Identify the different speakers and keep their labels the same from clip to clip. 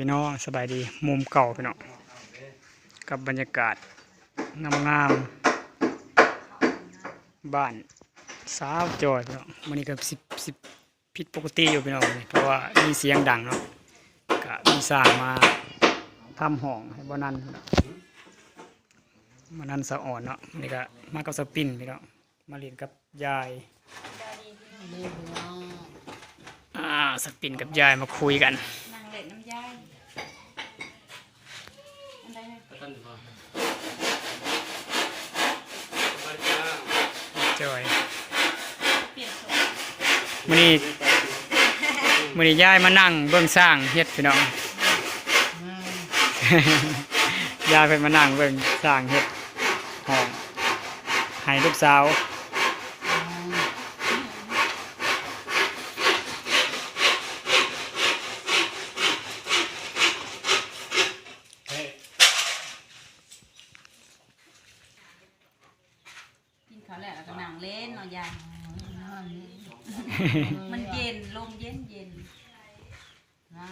Speaker 1: พี่น้องสบายดีมุมเก่าพี่น้องกับบรรยากาศงามๆบ้านสาวจอยพี่น้องมันนี้ก็สิบสิบผิดปกติอยู่พี่น้องมื้อนี้เพราะว่ามีเสียงดังเนาะก็มีสร้างมาทำห้องให้บ่นั่นพี่น้องมานั่นสะอ่อนเนาะมื้อนี่ก็มากับสปินพี่น้องมาเรียนกับยาย
Speaker 2: นี่พี่น้อง
Speaker 1: อ่าสปินกับยายมาคุยกัน
Speaker 3: นางเล็ดน้ำยาย อันใดเนี่ย
Speaker 1: จอย
Speaker 3: เปลี่ยนโซ
Speaker 1: มื้อนี้มื้อนี้ยายมานั่งเบิ่งสร้างเฮ็ดพี่น้อง
Speaker 2: แม่
Speaker 1: ยายเพิ่นมานั่งเบิ่งสร้างเฮ็ดห้องให้ลูกสาว
Speaker 3: กินข้าวแล้วแล้วก็นาง เล่นเนาะยายมันเย็นลมเย็นเย็น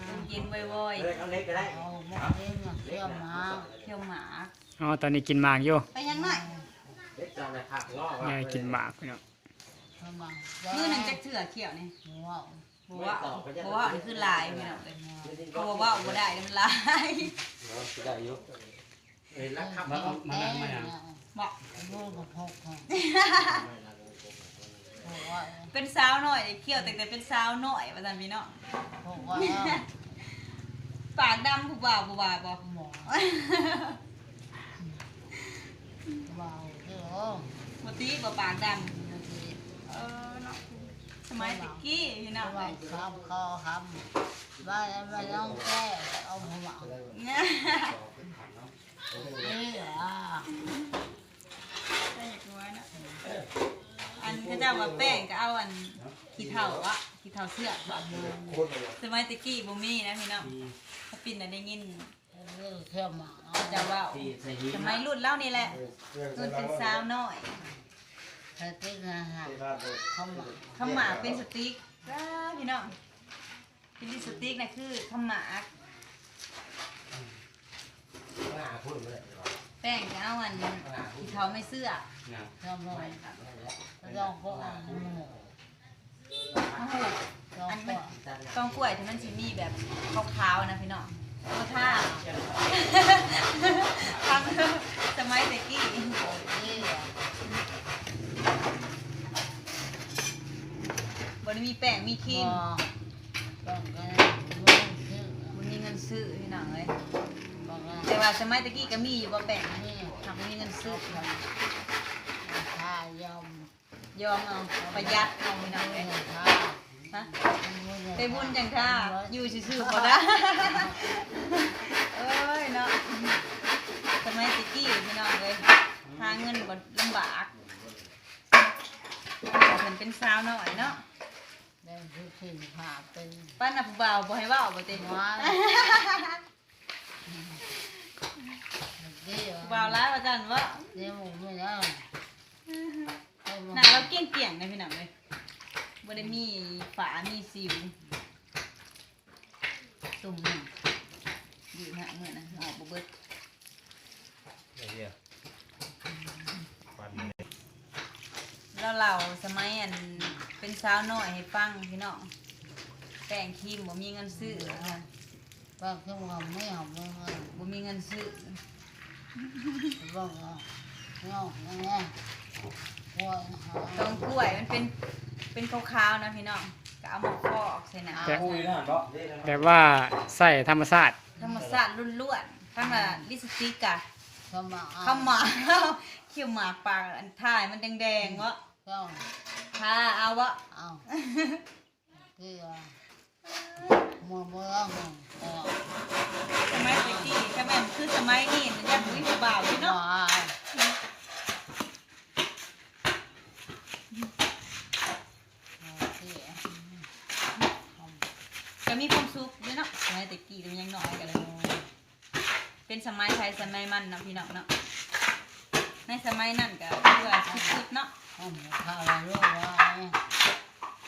Speaker 3: ลมเย็นว่อย
Speaker 2: เอาหมดเล่นมาเที่ยวมา
Speaker 3: ๆเที่ยวหมา
Speaker 1: อ๋อตอนนี้กินหมากอยู่
Speaker 3: ไปยังหน่อย
Speaker 1: ยายกินหมากพี่น้อง
Speaker 2: เข้ามา
Speaker 3: มือหนึ่งจะเถื่อเขียวนี่
Speaker 2: ว้าว
Speaker 3: บอกว่าบอกว่าอันคือลายพี่น้องเลยเขาบอกว่าบ่ได้มันลาย
Speaker 2: มามามาอย่าง
Speaker 3: บอก
Speaker 2: ลูกกับพ่อ ของบอกว่า
Speaker 3: เป็นสาวหน่อยเขียวแต่แต่เป็นสาวหน่อยว่าซั่นพี่น้อง
Speaker 2: บอกว่า
Speaker 3: ปากดำผู้บ่าวผู้บ่าวบ่
Speaker 2: หมอว้าวเด้อ
Speaker 3: บ่ตีบ่ปากดำเออเนาะสมัยตะกี้พี่น้อง
Speaker 2: ว่า
Speaker 3: เลย
Speaker 2: คำคอคำว่าไม่ต้องแก้เอาหัว
Speaker 3: เนี่ย
Speaker 2: นี่อะ
Speaker 3: ได้อยากรู้นะอันเขาเจ้าว่าแป้งก็เอาอันขี้เถ้าอะขี้เถ้าเสื้อบ่สมัยตะกี้บ่มีนะพี่น้องถ้าปิ่นน่ะได้ยิน
Speaker 2: เรื่องมา
Speaker 3: เจ้าว่าสมัยรุ่นเล่านี่แหละรุ่นเป็นสาวน้อย
Speaker 2: ใครที่งานหักเข้ามา
Speaker 3: ข้าวหมาเป็นสติ๊กว้าพี่น้องเป็นลิสติ๊กนะคือข้าวหมากแป้งก็เอาอันขี้เถ้าไม่เสื้อ
Speaker 2: ทำอะไรลองก็อ่านหมู
Speaker 3: มะฮู
Speaker 2: ลอง
Speaker 3: อัน
Speaker 2: ก็
Speaker 3: มันต้องกล้วยที่มันสิมีแบบขาวๆนะพี่น้องเอาท่าทำสมัยตะกี้
Speaker 2: นี่อะ
Speaker 3: บนมีแป้งมีครีม
Speaker 2: ต้องกันมันชื่อบ
Speaker 3: นมีเงินซื้อพี่น้องเลย
Speaker 2: บอก ว่า
Speaker 3: แต่ว่าสมัยตะกี้ก็มีอยู่บ่แป้ง
Speaker 2: นี่
Speaker 3: ทำมีเงินซื้อ
Speaker 2: ถ้ายอม
Speaker 3: ยอมเอาประหยัดเอาพี่น้อง
Speaker 2: ไม่
Speaker 3: เลย
Speaker 2: ถ้า
Speaker 3: ฮะไปบุญจังค่ะอยู่ซื่อๆบ่ได้เอ้ยเนาะสมัยตะกี้พี่น้องเลยหาเงินบ่ลำบากเพิ่นเป็นสาวน้อยเนาะ
Speaker 2: ได้ทุกสิ่งผ่าเป็น
Speaker 3: ป้าน่ะผู้บ่าวบ่ให้เว้าบ่เต็ม
Speaker 2: ว้าดี
Speaker 3: ผู้บ่าวร้ายว่ากันว่า
Speaker 2: เดี๋ยวมึงไม่ได้
Speaker 3: หน้าเราเกลี้ยงๆนะพี่น้องเลยบ่ได้มีฝามีสิวตุ่มหนึ่งอยู่ฮะเมื่อนะออกบ่เบิดแล้วเราสมัยอันเป็นสาวน้อยให้ฟังพี่น้องแป้งครีมบ่มีเงินซื้อนะ
Speaker 2: ป้าขึ้นมาไม่เอาไม่เอา
Speaker 3: บ่มีเงินซื้อ
Speaker 2: บอกว่าเงาเงี้ยหัวหา
Speaker 3: ตรงกล้วยมันเป็นเป็นขาวๆนะพี่น้องก็เอามาฟอกใส่น้ำ
Speaker 1: แบบแบบว่าใส่ธรรมชาติ
Speaker 3: ธรรมชาติล้วนๆข้างละลิปสติกอะ
Speaker 2: เข้ามา
Speaker 3: ข้าวหมากเขี้ยวหมากปากอันท้ายมันแดงๆวะ
Speaker 2: เข้า
Speaker 3: ถ้าเอาวะ
Speaker 2: เอาที่ว่า มือมือมึงก็
Speaker 3: สมัยตะกี้ถ้าแม่นคือสมัยนี้มันยังมีผู้บ่าวอยู่เนาะ
Speaker 2: ว่าที่
Speaker 3: ก็มีความสุขอยู่เนาะสมัยตะกี้มันยังน้อยกันเลยเป็นสมัยไทยสมัยมันเนาะพี่น้องเนาะในสมัยนั้นก็เพื่อสุดๆเนาะ
Speaker 2: ทำข้าวรู้ว่า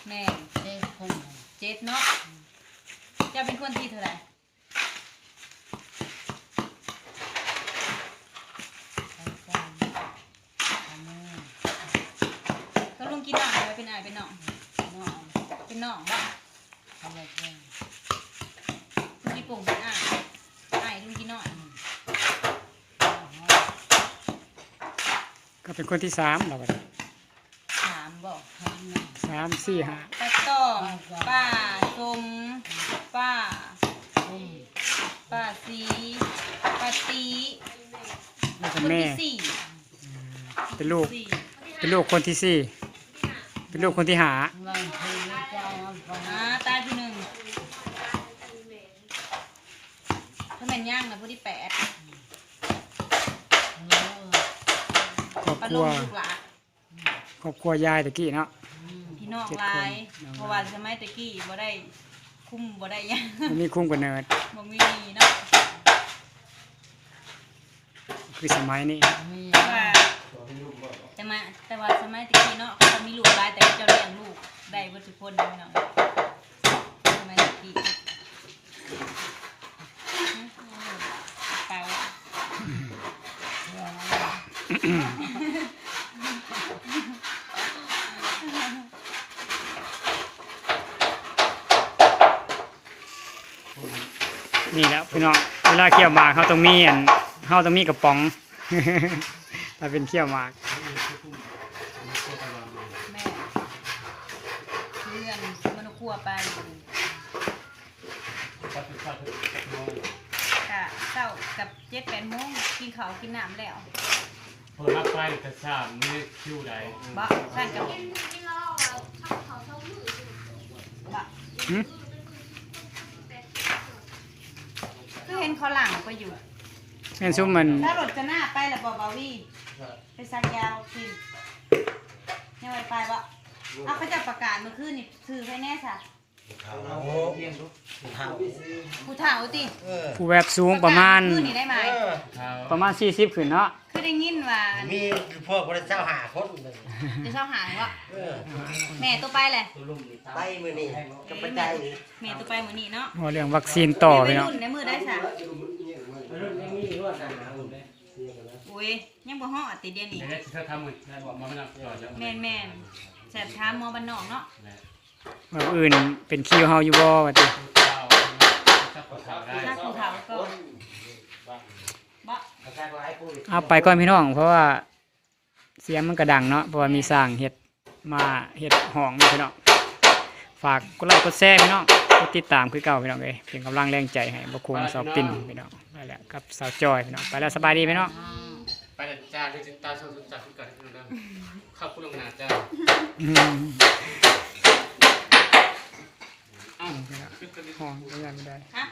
Speaker 3: แม่
Speaker 2: เด็กคน
Speaker 3: เจ็ดเนาะเจะเป็นคนที่เท่าไหร่ก็ลุงกินหน่องไปเป็นไอเป็นน่องน่อ
Speaker 2: ง
Speaker 3: เป็นน่องบ้
Speaker 2: อะไรบ้า
Speaker 3: งลุงกินปุ่งเป็นไอไอลุง
Speaker 1: กินน่องก็เป็นคนที่สามเราไป
Speaker 3: สามบอก
Speaker 1: สามสี่ห้า
Speaker 3: ตะต้อ
Speaker 1: แล้ว
Speaker 3: ค
Speaker 1: ก็
Speaker 3: น
Speaker 1: แม่
Speaker 3: ที่สี่
Speaker 1: เป็นลูก
Speaker 3: สี่
Speaker 1: เป็นลูกคนที่สี่ เป็นลูกคนที่หา
Speaker 3: อ่าตายที่หนึ่งถ้าแม่นย่างนะผู้ที่แปด
Speaker 1: ครอบ
Speaker 3: ปลา
Speaker 1: ค
Speaker 3: ล
Speaker 1: รัว
Speaker 3: งลูกหลาน
Speaker 1: ครอบครัวยายตะกี้เนาะ
Speaker 3: พี่น้อง
Speaker 1: เจ็ด
Speaker 3: หลาย
Speaker 1: คน
Speaker 3: เพราะว่าสมัยตะกี้บ่ได้คุ้มบ่ได้หยัง
Speaker 1: มันมีคุ้มกับเนิร์ด
Speaker 3: บ่มีเนาะ
Speaker 1: คือสมัยนี้
Speaker 3: แต่ว่าแต่มาแต่ว่าสมัยตะกี้เนาะเขาก็มีลูกหลายแต่เจ้าเลี้ยงลูกได้เบ่ทุกคนพี่น้องสมัยตะกี้ไปว
Speaker 1: นี่แหล้วพี่น้องเวลาเคี่ยวหมากเขาต้องมีอัน เขาต้องมีกระป๋อง ถ้าเป็นเคี่ยวหมาก
Speaker 3: แม่เพื่อนมันครัวไปค่ะเช้ากับเจ็ดแปดโมงกินข้าวกินน้ำแล้ว
Speaker 4: เปิดรับไปกระชามไม่ได้คิวใด
Speaker 3: บ่ท่านกับบ่
Speaker 1: หึ
Speaker 3: คือเห็นเขาหลังไปอยู่
Speaker 1: แม่นซุมมัน
Speaker 3: ถ้ารถจะหน้าไปแล้วบ่บาวี่ไปสักยาวกินยังไงไปบ่เอาเขาจะประกาศเมื่อคืนนี่ถือไว้แน่ซะผู้เฒ่าติ
Speaker 1: ผู้แบบสูงประมาณ
Speaker 3: เอคืนนี่ได้ไหม
Speaker 4: เท้า
Speaker 1: ประมาณ 40ขึ้นเนาะ
Speaker 3: คือได้ยินว่า
Speaker 5: มีพวกพระเจ้าหาคนเลย
Speaker 3: จะเช่าหายว่า
Speaker 5: เออ
Speaker 3: แม่ตัวไปแหละ
Speaker 5: ไปมือนี่ก็ไปใจ
Speaker 3: แม่ตัวไปมื้อนี้เนาะ
Speaker 1: ว่าเรื่องวัคซีนต่อ
Speaker 3: ไป
Speaker 1: พี่น้อง
Speaker 3: รุ่นในมือได้ซะ โอ้ยยังบ่ฮอดติเดียวนี้
Speaker 4: เดี๋ยวได้ที่เขาทำมือได้บอกมาไม่นับก่อจะ
Speaker 3: แม่นแม่นแซ่บถามหมอบ้านนอกเนาะ
Speaker 1: ว่าอื่นเป็นคิวเฮาอยู่บ่ว่าติ
Speaker 4: เท้าจับกดเท้าได้
Speaker 3: ถ้าผู้เฒ่าก็บ่
Speaker 5: อาจารย์ว่าให้พูด
Speaker 1: เอาไปก่อนพี่น้อง เพราะว่าเสียงมันกระดังเนาะเพราะว่ามีสร้างเฮ็ดมาเฮ็ดหองพี่น้องฝากกดไลค์กดแชร์พี่น้องกดติดตามคือเก่าพี่น้องเอ้ยเป็นกำลังแรงใจให้บ่ควงสาวปิ่นพี่น้อง ไปแล้วกับสาวจอยพี่น้องไปแล้วสบายดีพี่น้อง
Speaker 4: ไปแต่จ้าด้วยจิตตาชมสุดจัดขึ้นก่อนที่เราเริ่มเข้าคุณลงนาจ้า
Speaker 1: อืมห้องก็ยังไม่ได้
Speaker 3: ฮะ